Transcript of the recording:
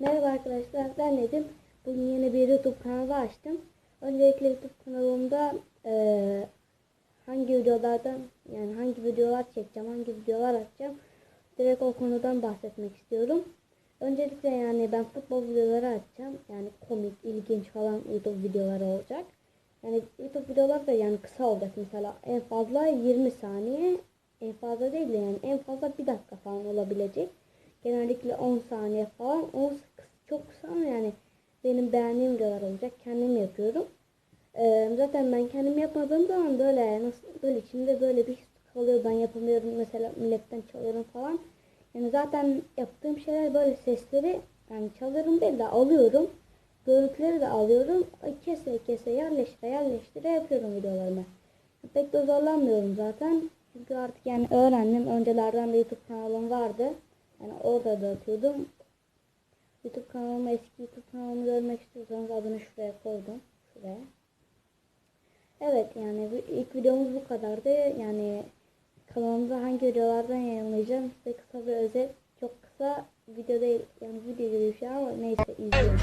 Merhaba arkadaşlar ben Nedim. Bugün yeni bir YouTube kanalı açtım. Öncelikle YouTube kanalımda eee, hangi videolardan yani hangi videolar çekeceğim, hangi videolar atacağım direkt o konudan bahsetmek istiyorum. Öncelikle yani ben futbol videoları atacağım. Yani komik, ilginç falan YouTube videoları olacak. Yani YouTube videolar da yani kısa olacak mesela en fazla 20 saniye en fazla değil de yani en fazla bir dakika falan olabilecek. Genellikle 10 saniye falan. 10 çok kısa ama yani benim beğendiğim videolar olacak. Kendim yapıyorum. Ee, zaten ben kendim yapmadığım zaman böyle nasıl böyle içimde böyle bir his kalıyor. Ben yapamıyorum mesela milletten çalıyorum falan. Yani zaten yaptığım şeyler böyle sesleri yani çalıyorum değil de alıyorum. Görüntüleri de alıyorum. Kese kese yerleştire yerleştire yapıyorum videolarımı. Pek de zorlanmıyorum zaten. Çünkü artık yani öğrendim. Öncelerden de YouTube kanalım vardı. Yani orada da atıyordum. YouTube kanalımı eski YouTube kanalımı görmek istiyorsanız adını şuraya koydum. Şuraya. Evet yani ilk videomuz bu kadardı. Yani kanalımda hangi videolardan yayınlayacağım size kısa bir özet. Çok kısa video değil yani video gibi bir şey ama neyse izleyin.